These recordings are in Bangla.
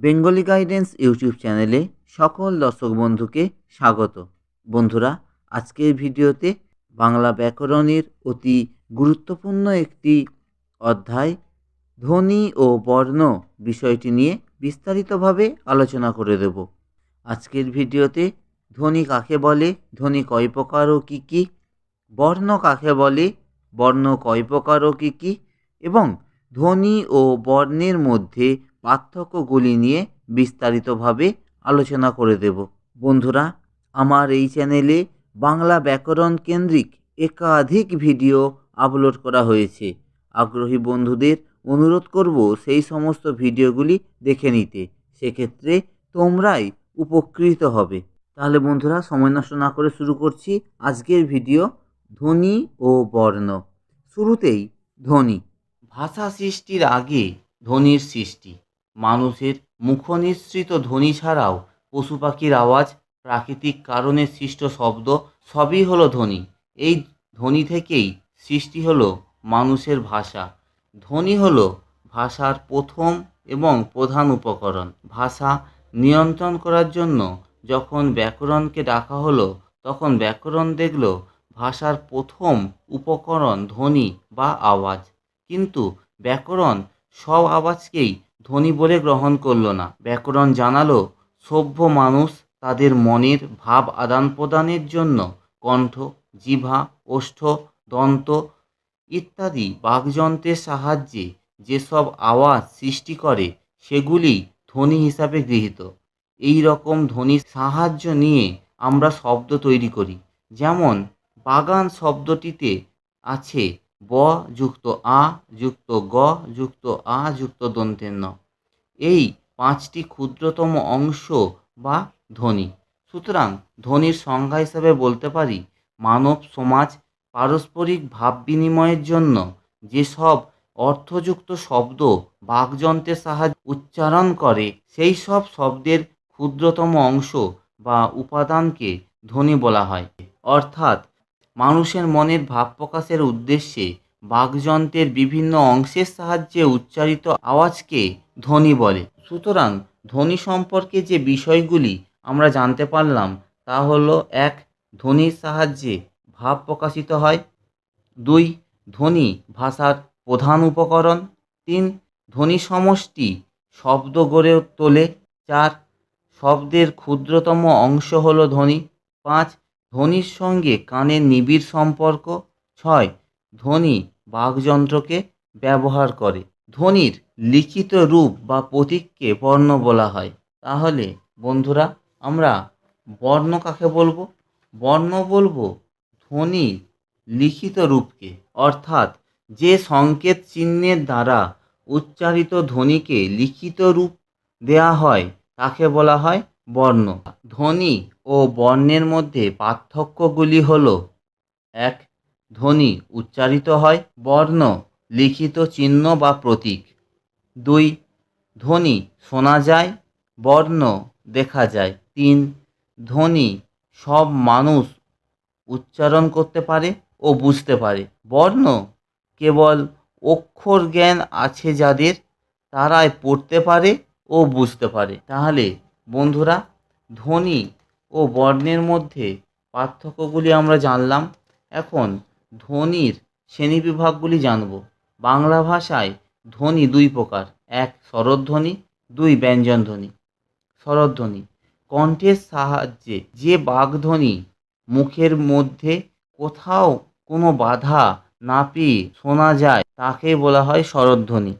বেঙ্গলি গাইডেন্স ইউটিউব চ্যানেলে সকল দর্শক বন্ধুকে স্বাগত। বন্ধুরা, আজকের ভিডিওতে বাংলা ব্যাকরণের অতি গুরুত্বপূর্ণ একটি অধ্যায় ধ্বনি ও বর্ণ বিষয়টি নিয়ে বিস্তারিতভাবে আলোচনা করে দেব। আজকের ভিডিওতে ধ্বনি কাকে বলে, ধ্বনি কয় প্রকার ও কী কী, বর্ণ কাকে বলে, বর্ণ কয় প্রকার ও কী কী, এবং ধ্বনি ও বর্ণের মধ্যে পার্থক্যগুলি নিয়ে বিস্তারিতভাবে আলোচনা করে দেব। বন্ধুরা, আমার এই চ্যানেলে বাংলা ব্যাকরণ কেন্দ্রিক একাধিক ভিডিও আপলোড করা হয়েছে। আগ্রহী বন্ধুদের অনুরোধ করব সেই সমস্ত ভিডিওগুলি দেখে নিতে। সেক্ষেত্রে তোমরাই উপকৃত হবে। তাহলে বন্ধুরা, সময় নষ্ট না করে শুরু করছি আজকের ভিডিও ধ্বনি ও বর্ণ। শুরুতেই ধ্বনি। ভাষা সৃষ্টির আগে ধ্বনির সৃষ্টি। মানুষের মুখনিসৃত ধ্বনি ছাড়াও পশু পাখির আওয়াজ, প্রাকৃতিক কারণে সৃষ্ট শব্দ, সবই হলো ধ্বনি। এই ধ্বনি থেকেই সৃষ্টি হলো মানুষের ভাষা। ধ্বনি হলো ভাষার প্রথম এবং প্রধান উপকরণ। ভাষা নিয়ন্ত্রণ করার জন্য যখন ব্যাকরণকে ডাকা হলো, তখন ব্যাকরণ দেখল ভাষার প্রথম উপকরণ ধ্বনি বা আওয়াজ। কিন্তু ব্যাকরণ সব আওয়াজকেই ধ্বনি বলে গ্রহণ করল না। ব্যাকরণ জানালো, সভ্য মানুষ তাদের মনের ভাব আদান প্রদানের জন্য কণ্ঠ জিভা ওষ্ঠ, দন্ত ইত্যাদি বাকযন্ত্রের সাহায্যে যেসব আওয়াজ সৃষ্টি করে, সেগুলি ধ্বনি হিসাবে গৃহীত। এই রকম ধ্বনির সাহায্য নিয়ে আমরা শব্দ তৈরি করি। যেমন, বাগান শব্দটিতে আছে ব যুক্ত আ যুক্ত গ যুক্ত আ যুক্ত দন্তের ন এই পাঁচটি ক্ষুদ্রতম অংশ বা ধ্বনি। সুতরাং ধ্বনির সংজ্ঞা হিসাবে বলতে পারি মানব সমাজ পারস্পরিক ভাব বিনিময়ের জন্য যেসব অর্থযুক্ত শব্দ বাকযন্ত্রের সাহায্যে উচ্চারণ করে, সেই সব শব্দের ক্ষুদ্রতম অংশ বা উপাদানকে ধ্বনি বলা হয়। অর্থাৎ মানুষের মনের ভাব প্রকাশের উদ্দেশ্যে বাকযন্ত্রের বিভিন্ন অংশের সাহায্যে উচ্চারিত আওয়াজকে ধ্বনি বলে। সুতরাং ধ্বনি সম্পর্কে যে বিষয়গুলি আমরা জানতে পারলাম, তা হলো, এক, ধ্বনির সাহায্যে ভাব প্রকাশিত হয়। দুই, ধ্বনি ভাষার প্রধান উপকরণ। তিন, ধ্বনি সমষ্টি শব্দ গড়ে তোলে। চার, শব্দের ক্ষুদ্রতম অংশ হলো ধ্বনি। পাঁচ ধ্বনির সঙ্গে কানের নিবিড় সম্পর্ক, ছয়, ধ্বনি বাকযন্ত্রকে ব্যবহার করে। ধ্বনির লিখিত রূপ বা প্রতীককে বর্ণ বলা হয়। তাহলে, বন্ধুরা, আমরা বর্ণ কাকে বলব? বর্ণ বলব ধ্বনি লিখিত রূপকে। অর্থাৎ, যে সংকেত চিহ্নের দ্বারা উচ্চারিত ধ্বনিকে লিখিত রূপ দেয়া হয়, তাকে বলা হয় বর্ণ। ধ্বনি ও বর্ণের মধ্যে পার্থক্যগুলি হল, এক, ধ্বনি উচ্চারিত হয় বর্ণ, লিখিত চিহ্ন বা প্রতীক। দুই, ধ্বনি শোনা যায়, বর্ণ দেখা যায়। তিন, ধ্বনি সব মানুষ উচ্চারণ করতে পারে ও বুঝতে পারে। বর্ণ কেবল অক্ষর জ্ঞান আছে যাদের, তারাই পড়তে পারে ও বুঝতে পারে। তাহলে বন্ধুরা, ধ্বনি ও বর্ণের মধ্যে পার্থক্যগুলি আমরা জানলাম। এখন ধ্বনির শ্রেণীবিভাগগুলি জানব। বাংলা ভাষায় ধ্বনি দুই প্রকার, এক স্বরধ্বনি দুই ব্যঞ্জনধ্বনি স্বরধ্বনি কণ্ঠের সাহায্যে যে বাগধ্বনি মুখের মধ্যে কোথাও কোনো বাধা না পেয়ে শোনা যায়, তাকে বলা হয় স্বরধ্বনি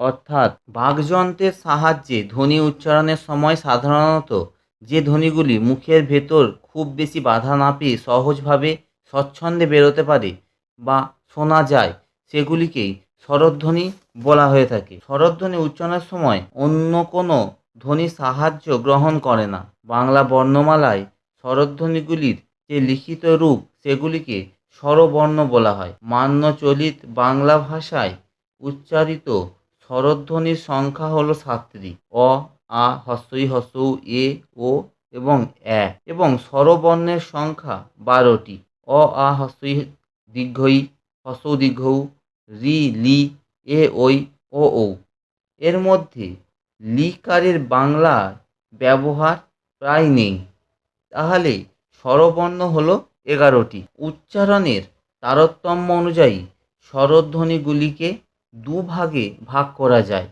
অর্থাৎ বাকযন্ত্রের সাহায্যে ধ্বনি উচ্চারণের সময় সাধারণত যে ধ্বনিগুলি মুখের ভেতর খুব বেশি বাধা না পেয়ে সহজভাবে স্বচ্ছন্দে বেরোতে পারে বা শোনা যায়, সেগুলিকেই স্বরধ্বনি বলা হয়ে থাকে। স্বরধ্বনি উচ্চারণের সময় অন্য কোনো ধ্বনি সাহায্য গ্রহণ করে না। বাংলা বর্ণমালায় স্বরধ্বনিগুলির যে লিখিত রূপ, সেগুলিকে স্বরবর্ণ বলা হয়। মান্য চলিত বাংলা ভাষায় উচ্চারিত স্বরধ্বনির সংখ্যা হলো সাতটি। অ, আ, হস্যই হস্যৌ, এ, ও এবং অ্যা এবং স্বরবর্ণের সংখ্যা বারোটি। অ, আ, হস্যই দীর্ঘই, হস্যৌ দীর্ঘৌ, রি, লি, এ ওই ও, ঔ। এর মধ্যে লিকারের বাংলার ব্যবহার প্রায় নেই। তাহলে স্বরবর্ণ হলো এগারোটি। উচ্চারণের তারতম্য অনুযায়ী স্বরধ্বনিগুলিকে দুভাগে ভাগ করা যায়।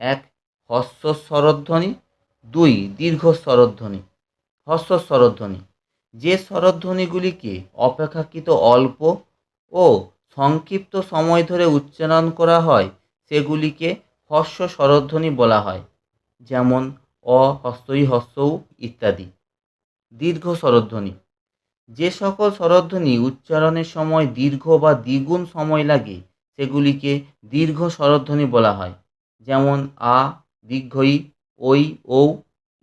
এক হস্য স্বরধ্বনি দুই দীর্ঘ স্বরধ্বনি হস্য স্বরধ্বনি যে স্বরধ্বনিগুলিকে অপেক্ষাকৃত অল্প ও সংক্ষিপ্ত সময় ধরে উচ্চারণ করা হয়, সেগুলিকে হস্য স্বরধ্বনি বলা হয়, যেমন অ হস্যৌ ইত্যাদি। দীর্ঘ স্বরধ্বনি যে সকল স্বরধ্বনি উচ্চারণের সময় দীর্ঘ বা দ্বিগুণ সময় লাগে সেগুলিকে দীর্ঘ স্বরধ্বনি বলা হয়, যেমন আ, দীর্ঘই, ঐ, ঔ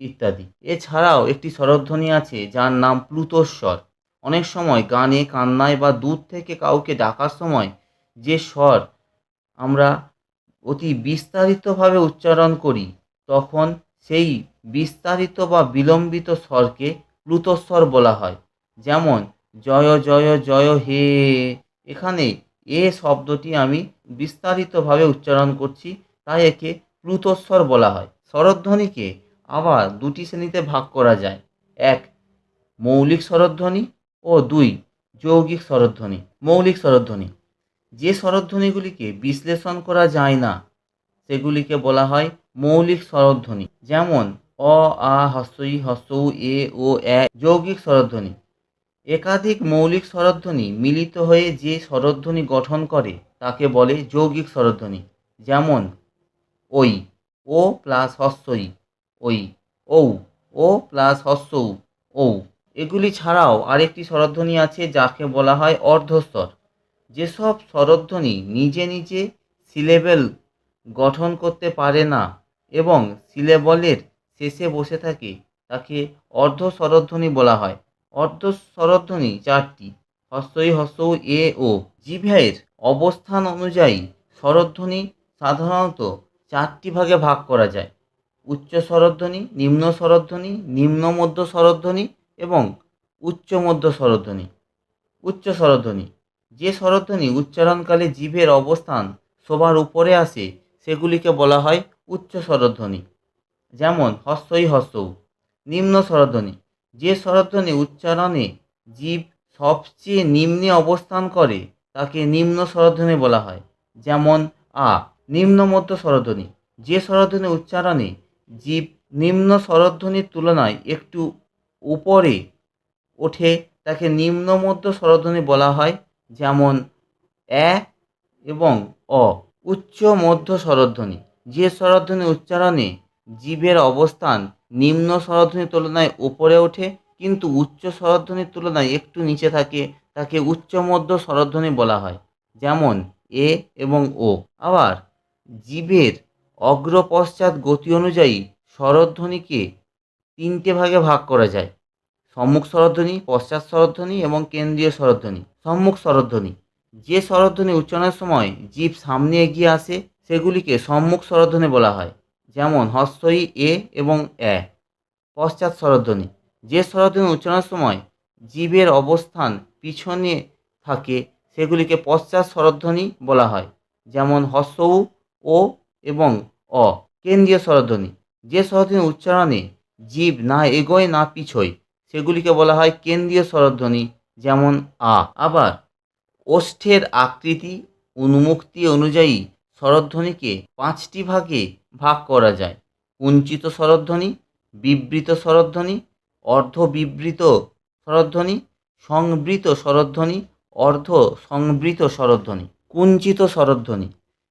ইত্যাদি। এছাড়াও একটি স্বরধ্বনি আছে যার নাম প্লুতস্বর অনেক সময় গানে কান্নায় বা দূর থেকে কাউকে ডাকার সময় যে স্বর আমরা অতি বিস্তারিতভাবে উচ্চারণ করি, তখন সেই বিস্তারিত বা বিলম্বিত স্বরকে প্লুতস্বর বলা হয়। যেমন, জয় জয় জয়, হে, এখানে এ শব্দটি আমি বিস্তারিতভাবে উচ্চারণ করছি, তাই একে প্লুতস্বর বলা হয়। স্বরধ্বনিকে আবার দুটি শ্রেণীতে ভাগ করা যায়। এক, মৌলিক স্বরধ্বনি ও দুই, যৌগিক স্বরধ্বনি মৌলিক স্বরধ্বনি যে স্বরধ্বনিগুলিকে বিশ্লেষণ করা যায় না, সেগুলিকে বলা হয় মৌলিক স্বরধ্বনি যেমন, অ, আ, হস্যই, হস্যৌ, এ, ও, এ, যৌগিক স্বরধ্বনি একাধিক মৌলিক স্বরধ্বনি মিলিত হয়ে যে স্বরধ্বনি গঠন করে, তাকে বলে যৌগিক স্বরধ্বনি। যেমন ওই ও প্লাস হস্যই ওই ঔ, ও প্লাস হস্যৌ, ঔ। এগুলি ছাড়াও আরেকটি স্বরধ্বনি আছে, যাকে বলা হয় অর্ধস্বর। যেসব স্বরধ্বনি নিজে নিজে সিলেবেল গঠন করতে পারে না এবং সিলেবলের শেষে বসে থাকে, তাকে অর্ধ স্বরধ্বনি বলা হয়। অর্ধ স্বরধ্বনি চারটি। হস্যই হস্যৌ এ ও জিভের অবস্থান অনুযায়ী স্বরধ্বনি সাধারণত চারটি ভাগে ভাগ করা যায়। উচ্চ স্বরধ্বনি নিম্ন স্বরধ্বনি নিম্ন মধ্য স্বরধ্বনি এবং উচ্চ মধ্য স্বরধ্বনি উচ্চ স্বরধ্বনি যে স্বরধ্বনি উচ্চারণকালে জিভের অবস্থান সবার উপরে আসে, সেগুলিকে বলা হয় উচ্চ স্বরধ্বনি যেমন হস্যই হস্যৌ, নিম্ন স্বরধ্বনি যে স্বরধ্বনি উচ্চারণে জীব সবচেয়ে নিম্নে অবস্থান করে, তাকে নিম্ন স্বরধ্বনি বলা হয়। যেমন, আ নিম্ন মধ্য স্বরধ্বনি যে স্বরধ্বনি উচ্চারণে জীব নিম্ন স্বরধ্বনির তুলনায় একটু উপরে ওঠে, তাকে নিম্ন মধ্য স্বরধ্বনি বলা হয়। যেমন, এ এবং অ উচ্চ মধ্য স্বরধ্বনি যে স্বরধ্বনি উচ্চারণে জীবের অবস্থান নিম্ন স্বরধ্বনির তুলনায় উপরে ওঠে, কিন্তু উচ্চ স্বরধ্বনির তুলনায় একটু নিচে থাকে, তাকে উচ্চ মধ্য স্বরধ্বনি বলা হয়, যেমন এ এবং ও। আবার জীবের অগ্রপশ্চাৎ গতি অনুযায়ী স্বরধ্বনিকে তিনটে ভাগে ভাগ করা যায়, সম্মুখ স্বরধ্বনি, পশ্চাৎ স্বরধ্বনি এবং কেন্দ্রীয় স্বরধ্বনি। সম্মুখ স্বরধ্বনি, যে স্বরধ্বনি উচ্চারণের সময় জীব সামনে এগিয়ে আসে, সেগুলিকে সম্মুখ স্বরধ্বনি বলা হয়। যেমন হস্যই এ এবং এ। পশ্চাৎ স্বরধ্বনি। যে স্বরধ্বনি উচ্চারণের সময় জীবের অবস্থান পিছনে থাকে, সেগুলিকে পশ্চাৎ স্বরধ্বনি বলা হয়। যেমন হস্যউ ও এবং অ। কেন্দ্রীয় স্বরধ্বনি। যে স্বরধ্বনি উচ্চারণে জীব না এগোয়, না পিছোয়, সেগুলিকে বলা হয় কেন্দ্রীয় স্বরধ্বনি, যেমন আ। আবার ওষ্ঠের আকৃতি, উন্মুক্তি অনুযায়ী স্বরধ্বনিকে পাঁচটি ভাগে ভাগ করা যায়। কুঞ্চিত স্বরধ্বনি, বিবৃত স্বরধ্বনি অর্ধ বিবৃত স্বরধ্বনি, সংবৃত স্বরধ্বনি অর্ধ সংবৃত স্বরধ্বনি। কুঞ্চিত স্বরধ্বনি।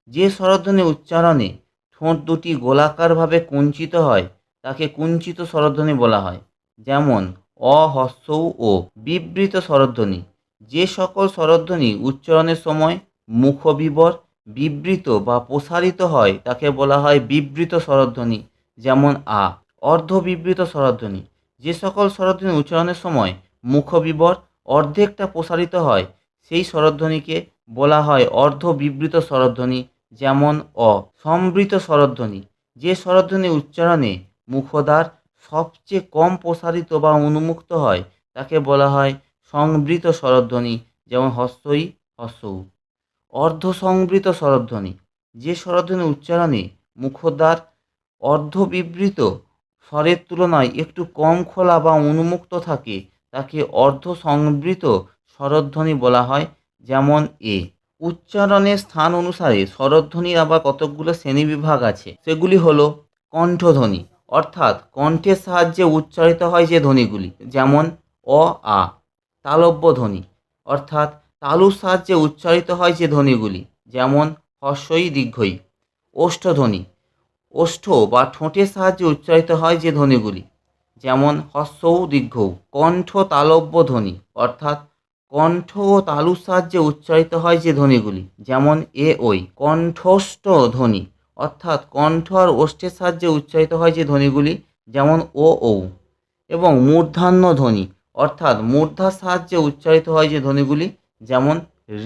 যে স্বরধ্বনি উচ্চারণে ঠোঁট দুটি গোলাকারভাবে কুঞ্চিত হয়, তাকে কুঞ্চিত স্বরধ্বনি বলা হয়। যেমন, অ হস্যৌ ও, বিবৃত স্বরধ্বনি। যে সকল স্বরধ্বনি উচ্চারণের সময় মুখবিবর বিবৃত বা প্রসারিত হয়, তাকে বলা হয় বিবৃত স্বরধ্বনি, যেমন আ, অর্ধ বিবৃত স্বরধ্বনি। যে সকল স্বরধ্বনি উচ্চারণের সময় মুখবিবর অর্ধেকটা প্রসারিত হয়, সেই স্বরধ্বনিকে বলা হয় অর্ধ বিবৃত স্বরধ্বনি, যেমন অ সম্বৃত স্বরধ্বনি। যে স্বরধ্বনি উচ্চারণে মুখদ্বার সবচেয়ে কম প্রসারিত বা উন্মুক্ত হয়, তাকে বলা হয় সংবৃত স্বরধ্বনি, যেমন হস্যই হস্যৌ অর্ধ সংবৃত স্বরধ্বনি। যে স্বরধ্বনি উচ্চারণে মুখদ্বার অর্ধবিবৃত স্বরের তুলনায় একটু কম খোলা বা উন্মুক্ত থাকে, তাকে অর্ধ সংবৃত স্বরধ্বনি বলা হয়, যেমন এ। উচ্চারণের স্থান অনুসারে স্বরধ্বনির আবার কতকগুলো শ্রেণীবিভাগ আছে। সেগুলি হলো কণ্ঠধ্বনি, অর্থাৎ কণ্ঠের সাহায্যে উচ্চারিত হয় যে ধ্বনিগুলি, যেমন অ, আ তালব্য ধ্বনি অর্থাৎ তালুর সাহায্যে উচ্চারিত হয় যে ধ্বনিগুলি, যেমন হর্ষই দীর্ঘই, ওষ্ঠধ্বনি। ওষ্ঠ বা ঠোঁটের সাহায্যে উচ্চারিত হয় যে ধ্বনিগুলি, যেমন হস্যৌ দীর্ঘৌ কণ্ঠ তালব্য ধ্বনি, অর্থাৎ কণ্ঠ ও তালুর সাহায্যে উচ্চারিত হয় যে ধ্বনিগুলি, যেমন এ ওই কণ্ঠস্থ ধ্বনি, অর্থাৎ কণ্ঠ আর ওষ্ঠের সাহায্যে উচ্চারিত হয় যে ধ্বনিগুলি, যেমন ও ঔ। এবং মূর্ধান্য ধ্বনি, অর্থাৎ মূর্ধার সাহায্যে উচ্চারিত হয় যে ধ্বনিগুলি যেমন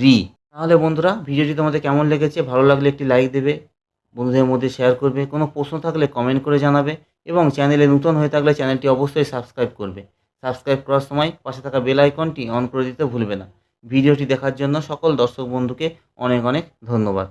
রি। তাহলে বন্ধুরা ভিডিওটি তোমাদের কেমন লেগেছে, ভালো লাগলে একটি লাইক দেবে, বন্ধুদের মধ্যে শেয়ার করবে, কোনো প্রশ্ন থাকলে কমেন্ট করে জানাবে এবং চ্যানেলে নতুন হয়ে থাকলে চ্যানেলটি অবশ্যই সাবস্ক্রাইব করবে। সাবস্ক্রাইব করার সময় পাশে থাকা বেল আইকনটি অন করে দিতে ভুলবে না। ভিডিওটি দেখার জন্য সকল দর্শক বন্ধুকে অনেক অনেক ধন্যবাদ।